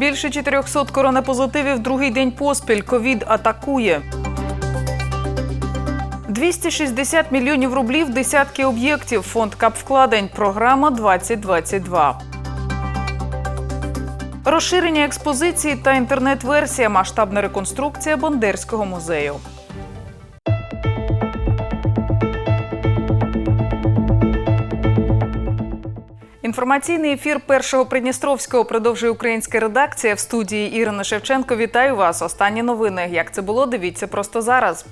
Більше 400 коронапозитивів другий день поспіль. Ковід атакує. 260 мільйонів рублів, десятки об'єктів. Фонд капвкладень. Програма 2022. Розширення експозиції та інтернет-версія. Масштабна реконструкція Бандерського музею. Інформаційний ефір першого Придністровського продовжує українська редакція в студії Ірина Шевченко. Вітаю вас. Останні новини. Як це було? Дивіться просто зараз.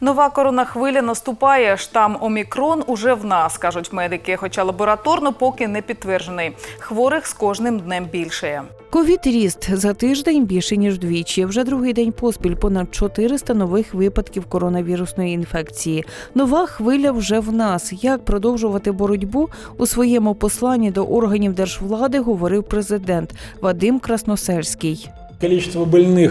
Нова коронахвиля наступає. Штам Омікрон уже в нас, кажуть медики. Хоча лабораторно поки не підтверджений. Хворих з кожним днем більшає. Ковід ріст за тиждень більше ніж вдвічі. Вже другий день поспіль понад 400 нових випадків коронавірусної інфекції. Нова хвиля вже в нас. Як продовжувати боротьбу у своєму посланні до органів держвлади говорив президент Вадим Красносельський. Кількість больных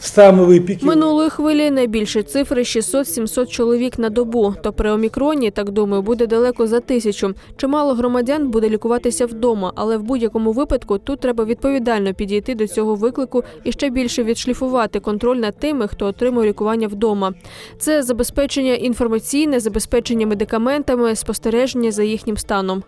в самые. Минулої хвилі найбільші цифри 600-700 чоловік на добу. То при омікроні, так думаю, буде далеко за тисячу. Чимало громадян буде лікуватися вдома, але в будь-якому випадку тут треба відповідально підійти до цього виклику і ще більше відшліфувати контроль над тими, хто отримує лікування вдома. Це забезпечення інформаційне, забезпечення медикаментами, спостереження за їхнім станом.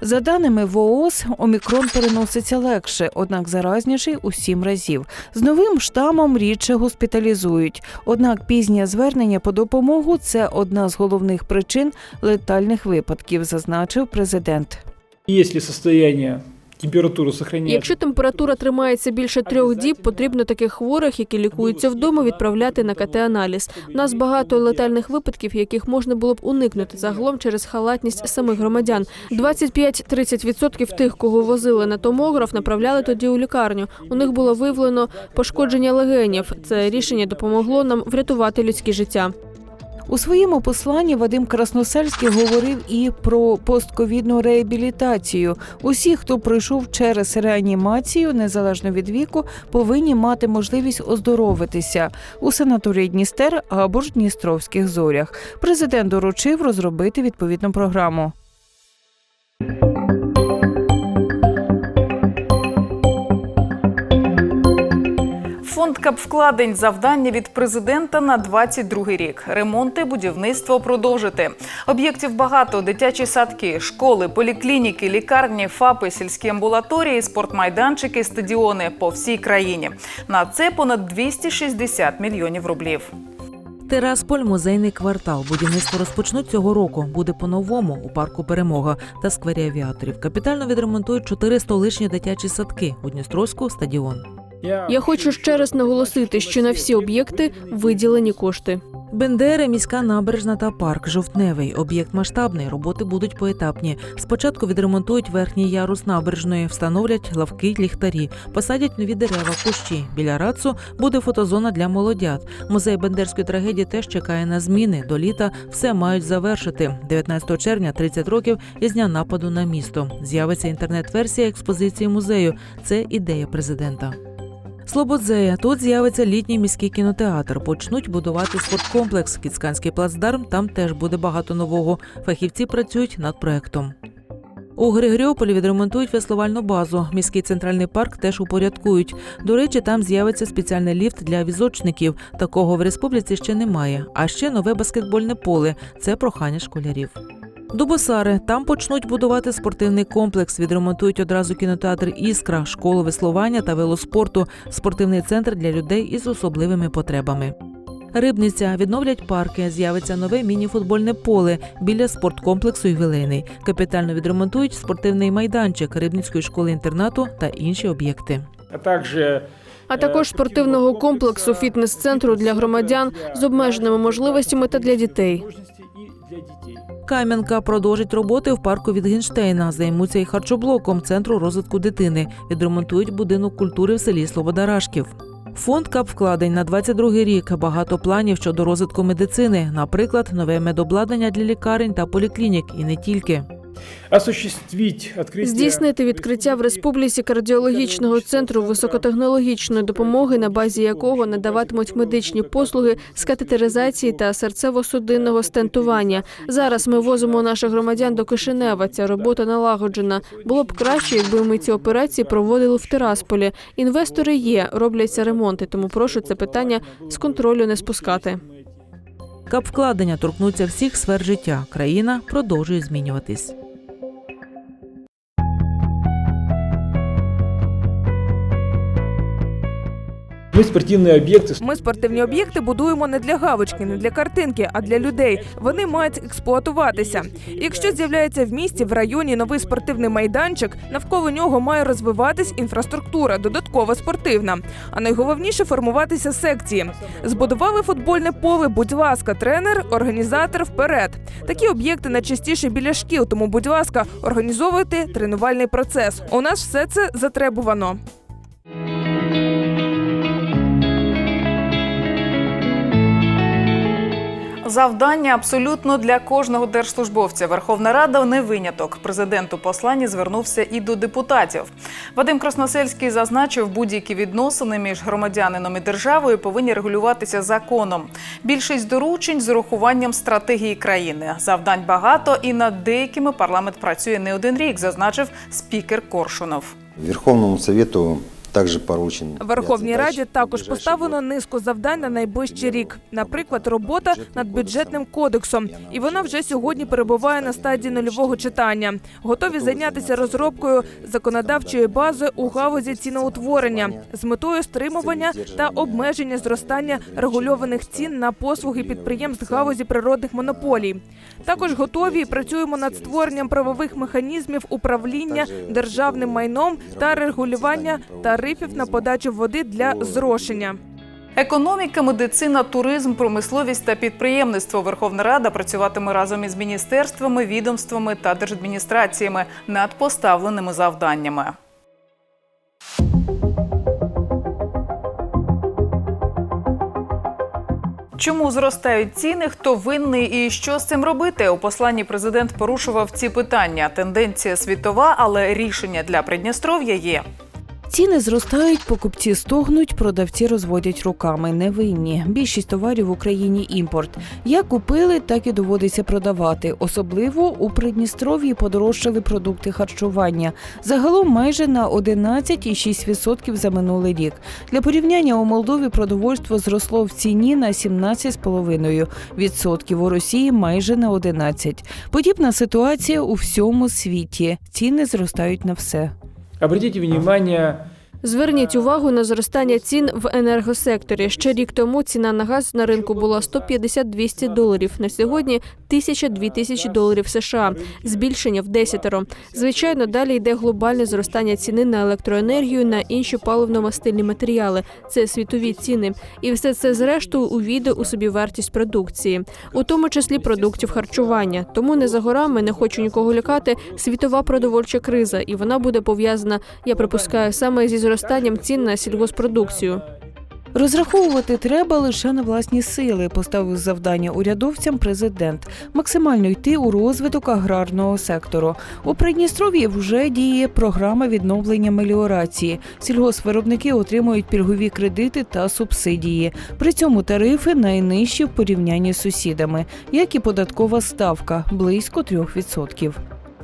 За даними ВООЗ, омікрон переноситься легше, однак заразніший у сім разів. З новим штамом рідше госпіталізують. Однак пізнє звернення по допомогу це одна з головних причин летальних випадків, зазначив президент. Якщо состояние, температура сохраняется. Якщо температура тримається більше трьох діб, потрібно таких хворих, які лікуються вдома, відправляти на КТ-аналіз. У нас багато летальних випадків, яких можна було б уникнути загалом через халатність самих громадян. 25-30% тих, кого возили на томограф, направляли тоді у лікарню. У них було виявлено пошкодження легенів. Це рішення допомогло нам врятувати людські життя. У своєму посланні Вадим Красносельський говорив і про постковідну реабілітацію. Усі, хто пройшов через реанімацію, незалежно від віку, повинні мати можливість оздоровитися у санаторії Дністер або ж Дністровських зорях. Президент доручив розробити відповідну програму. Фонд капвкладень завдання від президента на 22 рік. Ремонти, будівництво продовжити. Об'єктів багато: дитячі садки, школи, поліклініки, лікарні, ФАПи, сільські амбулаторії, спортмайданчики, стадіони по всій країні. На це понад 260 мільйонів рублів. Терасполь музейний квартал. Будівництво розпочнуть цього року. Буде по-новому у парку Перемога та сквері авіаторів. Капітально відремонтують чотири столичні дитячі садки у Дністровську стадіон. Я хочу ще раз наголосити, що на всі об'єкти виділені кошти. Бендери, міська набережна та парк жовтневий. Об'єкт масштабний. Роботи будуть поетапні. Спочатку відремонтують верхній ярус набережної, встановлять лавки, ліхтарі, посадять нові дерева, кущі. Біля рацу буде фотозона для молодят. Музей бендерської трагедії теж чекає на зміни. До літа все мають завершити. 19 червня, 30 років із дня нападу на місто. З'явиться інтернет-версія експозиції музею. Це ідея президента. Слободзея. Тут з'явиться літній міський кінотеатр. Почнуть будувати спорткомплекс. Кіцканський плацдарм. Там теж буде багато нового. Фахівці працюють над проектом. У Григоріополі відремонтують веслувальну базу. Міський центральний парк теж упорядкують. До речі, там з'явиться спеціальний ліфт для візочників. Такого в республіці ще немає. А ще нове баскетбольне поле. Це прохання школярів. Дубосари там почнуть будувати спортивний комплекс. Відремонтують одразу кінотеатр Іскра, школу веслування та велоспорту, спортивний центр для людей із особливими потребами. Рибниця відновлять парки. З'явиться нове міні-футбольне поле біля спорткомплексу «Ювілейний». Капітально відремонтують спортивний майданчик Рибницької школи інтернату та інші об'єкти. А также А також спортивного комплексу фітнес-центру для громадян з обмеженими можливостями та для дітей. Кам'янка продовжить роботи в парку Відгінштейна. Займуться і харчоблоком центру розвитку дитини. Відремонтують будинок культури в селі Слободарашків. Фонд капвкладень на 22 рік. Багато планів щодо розвитку медицини, наприклад, нове медобладнання для лікарень та поліклінік, і не тільки. Осуществить открытие... Здійснити відкриття в республіці кардіологічного центру високотехнологічної допомоги, на базі якого надаватимуть медичні послуги з катетеризації та серцево-судинного стентування. Зараз ми возимо наших громадян до Кишинева. Ця робота налагоджена. Було б краще, якби ми ці операції проводили в Тирасполі. Інвестори є, робляться ремонти, тому прошу це питання з контролю не спускати. Капвкладення торкнуться всіх сфер життя. Країна продовжує змінюватись. Мы спортивные объекты. Ми спортивні об'єкти будуємо не для галочки, не для картинки, а для людей. Вони мають експлуатуватися. І Якщо з'являється в місті в районі новий спортивний майданчик, навколо нього має розвиватись інфраструктура, додаткова спортивна. А найголовніше формуватися секції. Збудували футбольне поле. Будь ласка, тренер, організатор вперед. Такі об'єкти найчастіше біля шкіл. Тому, будь ласка, організовуйте тренувальний процес. У нас все це затребувано. Завдання абсолютно для кожного держслужбовця. Верховна Рада не виняток. Президент у посланні звернувся і до депутатів. Вадим Красносельський зазначив, будь-які відносини між громадянином і державою повинні регулюватися законом. Більшість доручень з урахуванням стратегії країни. Завдань багато, і над деякими парламент працює не один рік, зазначив спікер Коршунов. Верховному Совету также поручен. Верховній Раді також поставлено низку завдань на найближчий рік. Наприклад, робота над бюджетним кодексом, і вона вже сьогодні перебуває на стадії нульового читання. Готові зайнятися розробкою законодавчої бази у галузі ціноутворення з метою стримування та обмеження зростання регульованих цін на послуги підприємств галузі природних монополій. Також готові і працюємо над створенням правових механізмів управління державним майном та регулювання тарифів на подачу води для зрошення. Економіка, медицина, туризм, промисловість та підприємництво. Верховна Рада працюватиме разом із міністерствами, відомствами та держадміністраціями над поставленими завданнями. Чому зростають ціни? Хто винний і що з цим робити? У посланні президент порушував ці питання. Тенденція світова, але рішення для Придністров'я є. Ціни зростають, покупці стогнуть, продавці розводять руками. Не винні. Більшість товарів в Україні імпорт. Як купили, так і доводиться продавати. Особливо у Придністров'ї подорожчали продукти харчування. Загалом майже на 11,6% за минулий рік. Для порівняння у Молдові продовольство зросло в ціні на 17,5%, у Росії майже на 11%. Подібна ситуація у всьому світі. Ціни зростають на все. Обратите внимание, Зверніть увагу на зростання цін в енергосекторі. Ще рік тому ціна на газ на ринку була 150-200 доларів. На сьогодні 1000-2000 доларів США. Збільшення в десятеро. Звичайно, далі йде глобальне зростання ціни на електроенергію, на інші паливно-мастильні матеріали. Це світові ціни. І все це зрештою увійде у собі вартість продукції, у тому числі продуктів харчування. Тому не за горами не хочу нікого лякати. Світова продовольча криза, і вона буде пов'язана, я припускаю, саме зі зростанням цін на сільгоспродукцію. Розраховувати треба лише на власні сили, поставив завдання урядовцям президент. Максимально йти у розвиток аграрного сектору. У Придністров'ї вже діє програма відновлення меліорації. Сільгоспвиробники отримують пільгові кредити та субсидії. При цьому тарифи найнижчі в порівнянні з сусідами, як і податкова ставка близько 3%.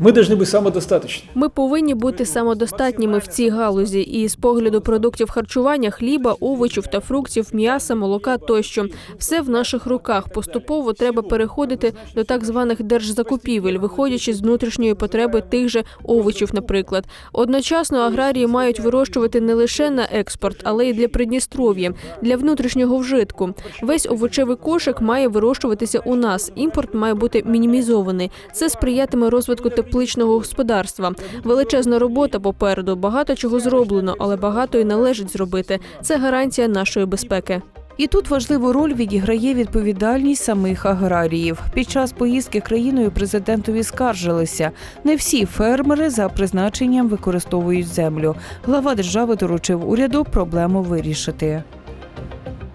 мы должны быть самодостаточны. Ми повинні бути самодостатніми в цій галузі, і з погляду продуктів харчування, хліба, овочів та фруктів, м'яса, молока тощо все в наших руках. Поступово треба переходити до так званих держзакупівель, виходячи з внутрішньої потреби тих же овочів, наприклад. Одночасно аграрії мають вирощувати не лише на експорт, але й для Придністров'я, для внутрішнього вжитку. Весь овочевий кошик має вирощуватися у нас. Імпорт має бути мінімізований. Це сприятиме розвитку тепличного господарства. Величезна робота попереду. Багато чого зроблено, але багато і належить зробити. Це гарантія нашої безпеки. І тут важливу роль відіграє відповідальність самих аграріїв. Під час поїздки країною президентові скаржилися. Не всі фермери за призначенням використовують землю. Глава держави доручив уряду проблему вирішити.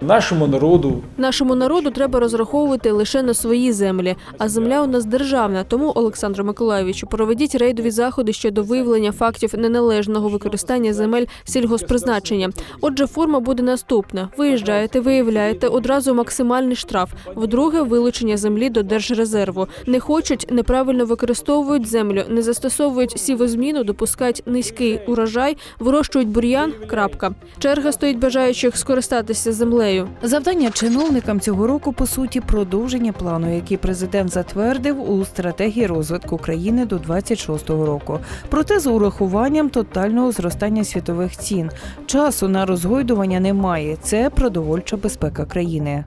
Нашему народу Нашому народу треба розраховувати лише на свої землі, а земля у нас державна. Тому, Олександру Миколайовичу, проведіть рейдові заходи щодо виявлення фактів неналежного використання земель сільгоспризначення. Отже, форма буде наступна: виїжджаєте, виявляєте одразу максимальний штраф. Вдруге, вилучення землі до держрезерву. Не хочуть, неправильно використовують землю, не застосовують сівозміну, допускають низький урожай, вирощують бур'ян. Крапка. Черга стоїть бажаючих скористатися землею. Завдання чиновникам цього року по суті продовження плану, який президент затвердив у стратегії розвитку країни до 26-го року. Проте з урахуванням тотального зростання світових цін. Часу на розгойдування немає. Це продовольча безпека країни.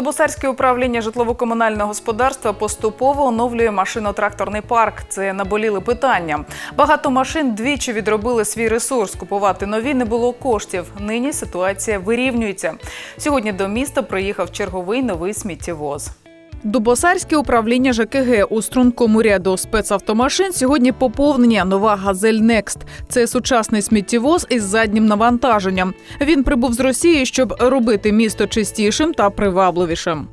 Добосарське управління житлово-комунального господарства поступово оновлює машино-тракторний парк. Це наболіли питання. Багато машин двічі відробили свій ресурс. Купувати нові не було коштів. Нині ситуація вирівнюється. Сьогодні до міста приїхав черговий новий сміттєвоз. Дубосарське управління ЖКГ у стрункому ряду спецавтомашин сьогодні поповнення нова Газель Некст. Це сучасний сміттєвоз із заднім навантаженням. Він прибув з Росії, щоб робити місто чистішим та привабливішим.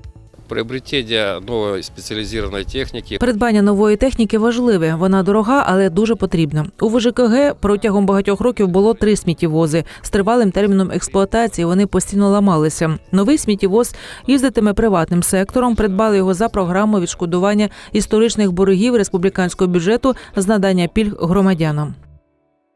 Приобретение новой специализированной техники Придбання нової техніки важливе. Вона дорога, але дуже потрібна. У ВЖКГ протягом багатьох років було три сміттєвози з тривалим терміном експлуатації. Вони постійно ламалися. Новий сміттєвоз їздитиме приватним сектором. Придбали його за програмою відшкодування історичних боргів республіканського бюджету з надання пільг громадянам.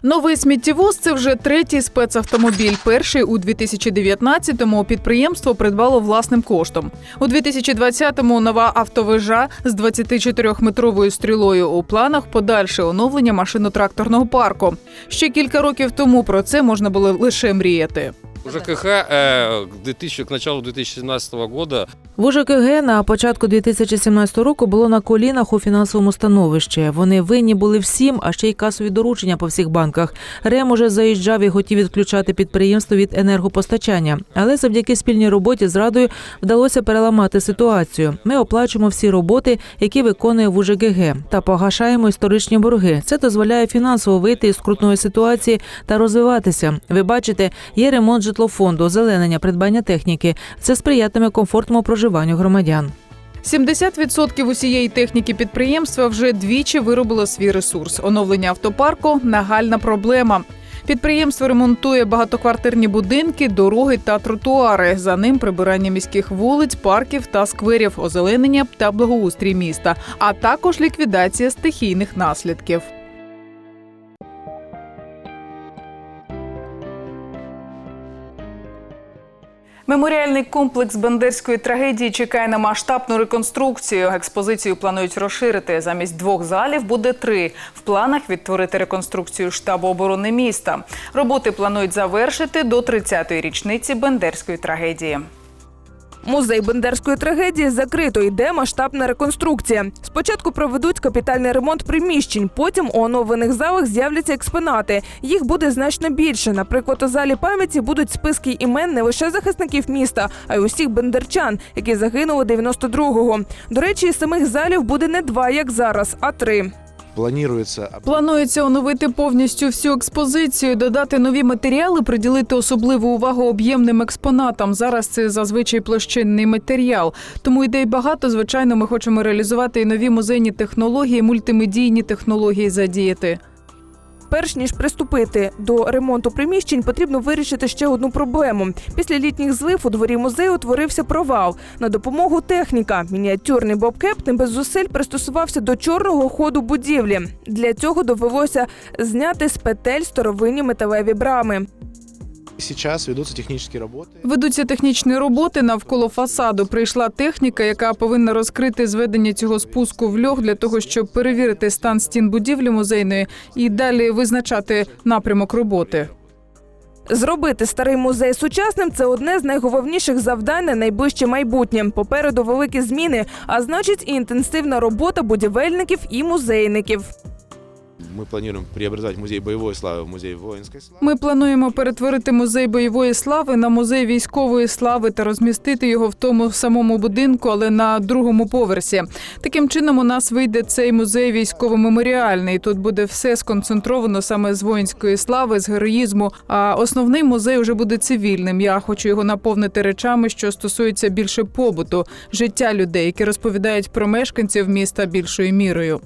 Новий сміттєвоз це вже третій спецавтомобіль. Перший у 2019-му підприємство придбало власним коштом. У 2020-му нова автовежа з 24-метровою стрілою у планах подальше оновлення машино-тракторного парку. Ще кілька років тому про це можна було лише мріяти. ЖКХ э, к 2000, к началу 2017 года В УЖКГ на початку 2017 року було на колінах у фінансовому становищі. Вони винні були всім, а ще й касові доручення по всіх банках. Рем уже заїжджав і хотів відключати підприємство від енергопостачання. Але завдяки спільній роботі з радою вдалося переламати ситуацію. Ми оплачуємо всі роботи, які виконує в УЖКГ, та погашаємо історичні борги. Це дозволяє фінансово вийти із скрутної ситуації та розвиватися. Ви бачите, є ремонт житлофонду, озеленення, придбання техніки. Це сприятиме комфортному проживанню громадян. 70% усієї техніки підприємства вже двічі виробило свій ресурс. Оновлення автопарку нагальна проблема. Підприємство ремонтує багатоквартирні будинки, дороги та тротуари. За ним прибирання міських вулиць, парків та скверів, озеленення та благоустрій міста, а також ліквідація стихійних наслідків. Меморіальний комплекс Бендерської трагедії чекає на масштабну реконструкцію. Експозицію планують розширити. Замість двох залів буде три. В планах відтворити реконструкцію штабу оборони міста. Роботи планують завершити до 30-ї річниці Бендерської трагедії. Музей бендерської трагедії закрито. Йде масштабна реконструкція. Спочатку проведуть капітальний ремонт приміщень. Потім у оновлених залах з'являться експонати. Їх буде значно більше. Наприклад, у залі пам'яті будуть списки імен не лише захисників міста, а й усіх бендерчан, які загинули 92-го. До речі, самих залів буде не два, як зараз, а три. Планируется Планується оновити повністю всю експозицію, додати нові матеріали, приділити особливу увагу об'ємним експонатам. Зараз це зазвичай площинний матеріал. Тому ідей багато. Звичайно, ми хочемо реалізувати і нові музейні технології, мультимедійні технології задіяти. Перш ніж приступити до ремонту приміщень, потрібно вирішити ще одну проблему. Після літніх злив у дворі музею утворився провал. На допомогу техніка. Мініатюрний бобкеп не без зусиль пристосувався до чорного ходу будівлі. Для цього довелося зняти з петель старовинні металеві брами. Сейчас ведутся технические работы. Ведуться технічні роботи навколо фасаду. Прийшла техніка, яка повинна розкрити зведення цього спуску в льох для того, щоб перевірити стан стін будівлі музейної і далі визначати напрямок роботи. Зробити старий музей сучасним це одне з найголовніших завдань на найближче майбутнє. Попереду великі зміни, а значить, і інтенсивна робота будівельників і музейників. Мы планируем преобразовать музей боевой славы в музей воинской славы. Ми плануємо перетворити музей бойової слави на музей військової слави та розмістити його в тому самому будинку, але на другому поверсі. Таким чином, у нас вийде цей музей військово-меморіальний. Тут буде все сконцентровано саме з воїнської слави, з героїзму. А основний музей вже буде цивільним. Я хочу його наповнити речами, що стосуються більше побуту, життя людей, які розповідають про мешканців міста більшою мірою.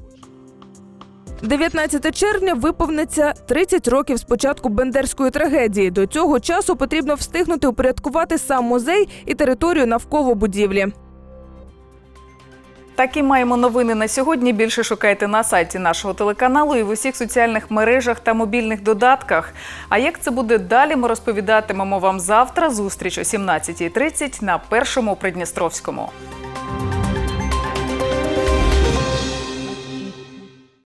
19 червня виповниться 30 років з початку бендерської трагедії. До цього часу потрібно встигнути упорядкувати сам музей і територію навколо будівлі. Такі маємо новини на сьогодні. Більше шукайте на сайті нашого телеканалу і в усіх соціальних мережах та мобільних додатках. А як це буде далі, ми розповідатимемо вам завтра. Зустріч о 17.30 на першому Придністровському.